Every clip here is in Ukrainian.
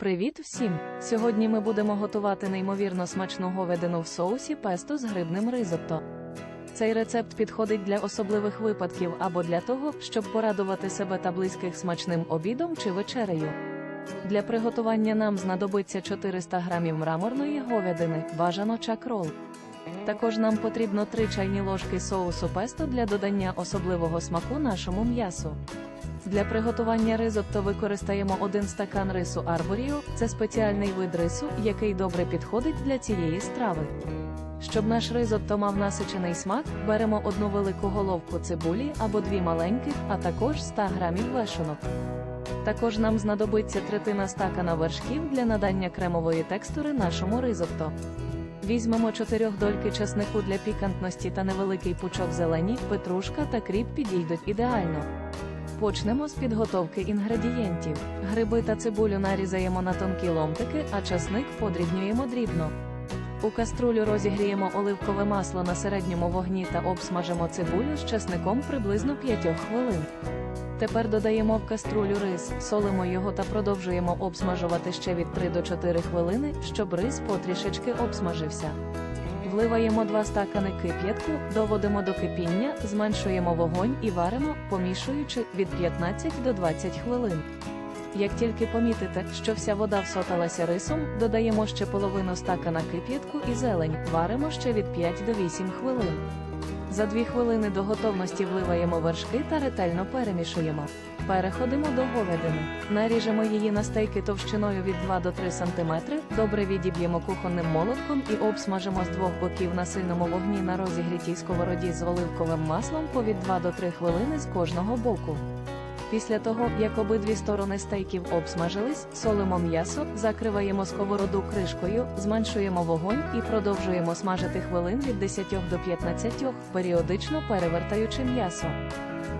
Привіт всім! Сьогодні ми будемо готувати неймовірно смачну говядину в соусі песто з грибним ризотто. Цей рецепт підходить для особливих випадків або для того, щоб порадувати себе та близьких смачним обідом чи вечерею. Для приготування нам знадобиться 400 грамів мраморної говядини, бажано чакрол. Також нам потрібно 3 чайні ложки соусу песто для додання особливого смаку нашому м'ясу. Для приготування ризотто використаємо 1 стакан рису арборіо, це спеціальний вид рису, який добре підходить для цієї страви. Щоб наш ризотто мав насичений смак, беремо одну велику головку цибулі або дві маленьких, а також 100 грамів вешенок. Також нам знадобиться третина стакана вершків для надання кремової текстури нашому ризотто. Візьмемо 4 дольки часнику для пікантності та невеликий пучок зелені, петрушка та кріп підійдуть ідеально. Почнемо з підготовки інгредієнтів. Гриби та цибулю нарізаємо на тонкі ломтики, а часник подрібнюємо дрібно. У каструлю розігріємо оливкове масло на середньому вогні та обсмажимо цибулю з часником приблизно 5 хвилин. Тепер додаємо в каструлю рис, солимо його та продовжуємо обсмажувати ще від 3 до 4 хвилини, щоб рис потрішечки обсмажився. Вливаємо 2 стакани кип'ятку, доводимо до кипіння, зменшуємо вогонь і варимо, помішуючи від 15 до 20 хвилин. Як тільки помітите, що вся вода всоталася рисом, додаємо ще половину стакана кип'ятку і зелень, варимо ще від 5 до 8 хвилин. За 2 хвилини до готовності вливаємо вершки та ретельно перемішуємо. Переходимо до говядини. Наріжемо її на стейки товщиною від 2 до 3 см, добре відіб'ємо кухонним молотком і обсмажимо з двох боків на сильному вогні на розігрітій сковороді з оливковим маслом по від 2 до 3 хвилини з кожного боку. Після того, як обидві сторони стейків обсмажились, солимо м'ясо, закриваємо сковороду кришкою, зменшуємо вогонь і продовжуємо смажити хвилин від 10 до 15, періодично перевертаючи м'ясо.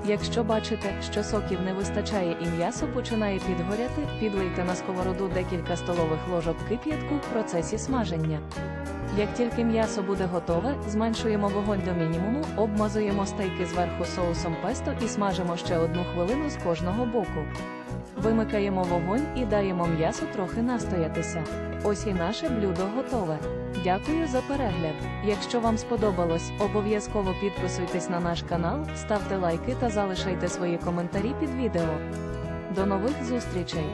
Якщо бачите, що соків не вистачає і м'ясо починає підгоряти, підлийте на сковороду декілька столових ложок кип'ятку в процесі смаження. Як тільки м'ясо буде готове, зменшуємо вогонь до мінімуму, обмазуємо стейки зверху соусом песто і смажимо ще одну хвилину з кожного боку. Вимикаємо вогонь і даємо м'ясу трохи настоятися. Ось і наше блюдо готове. Дякую за перегляд. Якщо вам сподобалось, обов'язково підписуйтесь на наш канал, ставте лайки та залишайте свої коментарі під відео. До нових зустрічей!